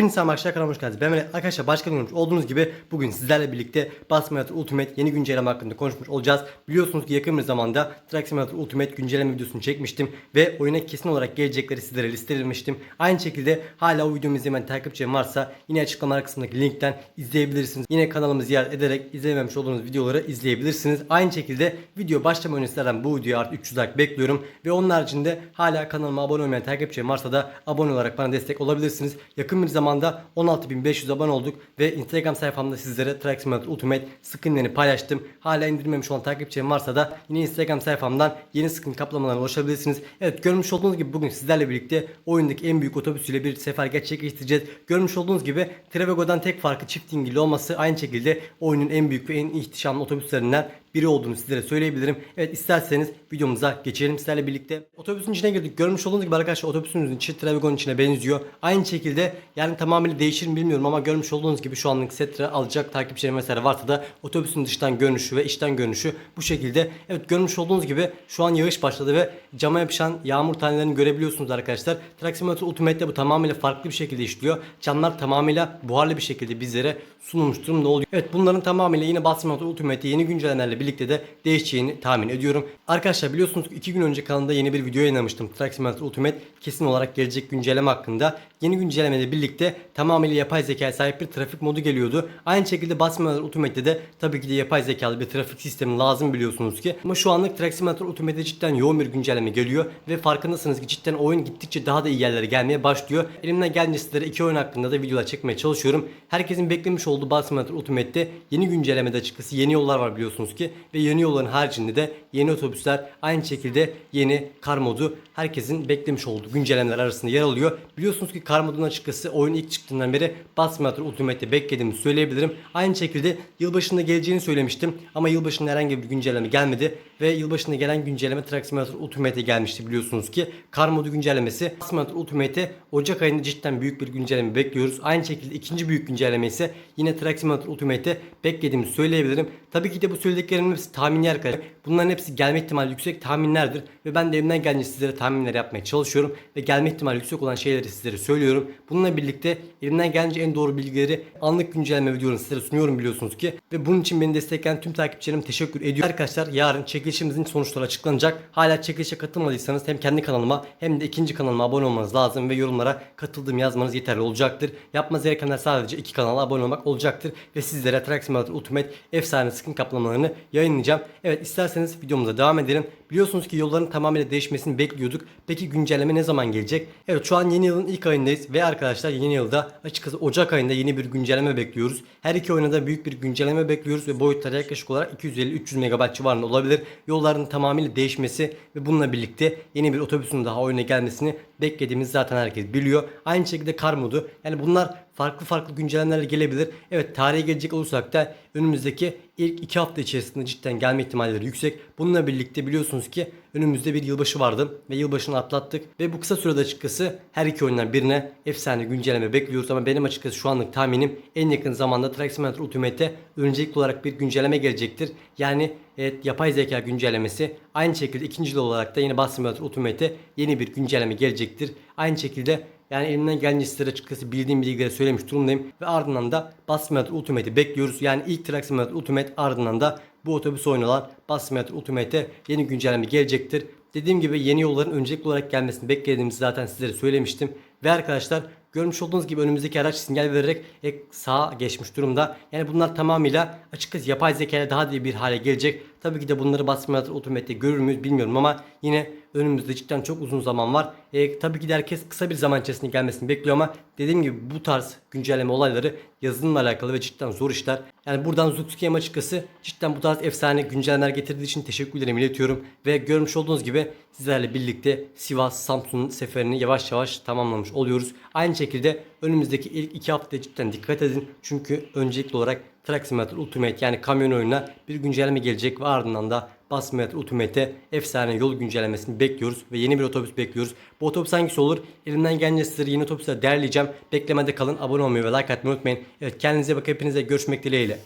Hepiniz selam arkadaşlar kanalıma hoş geldiniz. Ben Melek. Arkadaşlar başka görmüş olduğunuz gibi bugün sizlerle birlikte Bus Simulator Ultimate yeni güncelleme hakkında konuşmuş olacağız. Biliyorsunuz ki yakın bir zamanda Truck Simulator Ultimate güncelleme videosunu çekmiştim ve oyuna kesin olarak gelecekleri sizlere listelemiştim. Aynı şekilde hala o videomu izlemeyen takipçilerim varsa yine açıklamalar kısmındaki linkten izleyebilirsiniz. Yine kanalımı ziyaret ederek izlememiş olduğunuz videoları izleyebilirsiniz. Aynı şekilde video başlama öncesinden bu videoya artık 300 like bekliyorum ve onun haricinde hala kanalıma abone olmayan takipçilerim varsa da abone olarak bana destek olabilirsiniz. Yakın bir zamanda 16.500 abone olduk ve Instagram sayfamda sizlere Simulator Ultimate skinlerini paylaştım. Hala indirilmemiş olan takipçilerim varsa da yine Instagram sayfamdan yeni skin kaplamalarına ulaşabilirsiniz. Evet görmüş olduğunuz gibi bugün sizlerle birlikte oyundaki en büyük otobüsüyle bir sefer gerçekleştireceğiz. Görmüş olduğunuz gibi Travego'dan tek farkı çift dingili olması aynı şekilde oyunun en büyük ve en ihtişamlı otobüslerinden biri olduğunu sizlere söyleyebilirim. Evet isterseniz videomuza geçelim sizlerle birlikte. Otobüsün içine girdik. Görmüş olduğunuz gibi arkadaşlar otobüsümüzün içi Travego'nun içine benziyor. Aynı şekilde yani tamamıyla değişir mi bilmiyorum ama görmüş olduğunuz gibi şu anlık setre alacak takipçilerim vesaire varsa da otobüsün dıştan görünüşü ve içten görünüşü bu şekilde. Evet görmüş olduğunuz gibi şu an yağış başladı ve cama yapışan yağmur tanelerini görebiliyorsunuz arkadaşlar. Truck Simulator Ultimate'de bu tamamıyla farklı bir şekilde işliyor. Camlar tamamıyla buharlı bir şekilde bizlere sunulmuş durumda oluyor. Evet bunların tamamıyla yine Bus Simulator Ultimate'de yeni güncellemelerle birlikte de değişeceğini tahmin ediyorum. Arkadaşlar biliyorsunuz ki 2 gün önce kanalda yeni bir video yayınlamıştım. Truck Ultimate kesin olarak gelecek güncelleme hakkında. Yeni güncellemeyle birlikte tamamıyla yapay zeka sahip bir trafik modu geliyordu. Aynı şekilde Simulator Ultimate'de de tabii ki de yapay zekalı bir trafik sistemi lazım biliyorsunuz ki. Ama şu anlık Truck Simulator Ultimate'de cidden yoğun bir güncelleme geliyor ve farkındasınız ki cidden oyun gittikçe daha da iyi yerlere gelmeye başlıyor. Elimden geldiğince sizlere iki oyun hakkında da videolar çekmeye çalışıyorum. Herkesin beklemiş olduğu Bus Simulator Ultimate'de yeni güncellemede açıkçası yeni yollar var biliyorsunuz ki ve yeni yolların haricinde de yeni otobüsler aynı şekilde yeni kar modu herkesin beklemiş olduğu güncellemeler arasında yer alıyor. Biliyorsunuz ki kar modunun açıkçası oyun ilk çıktığından beri Bus Simulator Ultimate'de beklediğimi söyleyebilirim. Aynı şekilde yılbaşında geleceğini söylemiştim ama yılbaşında herhangi bir güncelleme gelmedi ve yılbaşında gelen güncelleme Truck Simulator Ultimate'e gelmişti biliyorsunuz ki. Kar modu güncellemesi Bus Simulator Ultimate'e Ocak ayında cidden büyük bir güncelleme bekliyoruz. Aynı şekilde ikinci büyük güncelleme ise yine Truck Simulator Ultimate'e beklediğimi söyleyebilirim. Tabii ki de bu söylediklerimin hepsi tahmini arkadaşlar. Bunların hepsi gelme ihtimali yüksek tahminlerdir ve ben de elimden geldiğince sizlere tahminler yapmaya çalışıyorum ve gelme ihtimali yüksek olan şeyleri sizlere söylüyorum. Bununla birlikte elimden geldiğince en doğru bilgileri anlık güncelleme videolarını sizlere sunuyorum biliyorsunuz ki ve bunun için beni destekleyen tüm takipçilerim teşekkür ediyorum. Arkadaşlar yarın çekilişimizin sonuçları açıklanacak. Hala çekilişe katılmadıysanız hem kendi kanalıma hem de ikinci kanalıma abone olmanız lazım ve yorumlara katıldığım yazmanız yeterli olacaktır. Yapmanız gerekenler sadece iki kanala abone olmak olacaktır ve sizlere Truck Simulator Ultimate efsane skin kaplamalarını yayınlayacağım. Evet isterseniz videomuza devam edelim. Biliyorsunuz ki yolların tamamıyla değişmesini bekliyorduk. Peki güncelleme ne zaman gelecek? Evet şu an yeni yılın ilk ayındayız ve arkadaşlar yeni yılda açıkçası Ocak ayında yeni bir güncelleme bekliyoruz. Her iki oyuna da büyük bir güncelleme bekliyoruz ve boyutları yaklaşık olarak 250-300 MB civarında olabilir. Yolların tamamıyla değişmesi ve bununla birlikte yeni bir otobüsün daha oyuna gelmesini beklediğimiz zaten herkes biliyor. Aynı şekilde kar modu. Yani bunlar farklı farklı güncellemeler gelebilir. Evet tarihe gelecek olursak da önümüzdeki ilk iki hafta içerisinde cidden gelme ihtimalleri yüksek. Bununla birlikte biliyorsunuz ki önümüzde bir yılbaşı vardı ve yılbaşını atlattık ve bu kısa sürede açıkçası her iki oyundan birine efsane güncelleme bekliyoruz ama benim açıkçası şu anlık tahminim en yakın zamanda Truck Simulator Ultimate'e öncelikli olarak bir güncelleme gelecektir. Yani evet, yapay zeka güncellemesi aynı şekilde ikinci olarak da yine Bus Simulator Ultimate'e yeni bir güncelleme gelecektir. Aynı şekilde yani elimden gelince sizlere açıkçası bildiğim bilgileri söylemiş durumdayım. Ve ardından da Bus Simulator Ultimate'i bekliyoruz. Yani ilk Truck Simulator Ultimate ardından da bu otobüs oyunu olan Bus Simulator Ultimate'e yeni güncelleme gelecektir. Dediğim gibi yeni yolların öncelikli olarak gelmesini beklediğimizi zaten sizlere söylemiştim. Ve arkadaşlar görmüş olduğunuz gibi önümüzdeki araç sinyal vererek ek sağa geçmiş durumda. Yani bunlar tamamıyla açıkçası yapay zeka daha iyi bir hale gelecek. Tabii ki de bunları Simulator Ultimate'te görür müyüz bilmiyorum ama yine önümüzde cidden çok uzun zaman var. E, tabii ki de herkes kısa bir zaman içerisinde gelmesini bekliyor ama dediğim gibi bu tarz güncelleme olayları yazılımla alakalı ve cidden zor işler. Yani buradan Zuxkey'e açıkçası cidden bu tarz efsane güncellemeler getirdiği için teşekkürlerimi iletiyorum. Ve görmüş olduğunuz gibi sizlerle birlikte Sivas Samsun seferini yavaş yavaş tamamlamış oluyoruz. Aynı şekilde önümüzdeki ilk iki hafta cidden dikkat edin. Çünkü öncelikli olarak Simulator Ultimate yani kamyon oyununa bir güncelleme gelecek ve ardından da Simulator Ultimate'e efsane yol güncellemesini bekliyoruz ve yeni bir otobüs bekliyoruz. Bu otobüs hangisi olur? Elimden gelince sizlere yeni otobüsler derleyeceğim. Beklemede kalın, abone olmayı ve like atmayı unutmayın. Evet kendinize bakın hepinize görüşmek dileğiyle.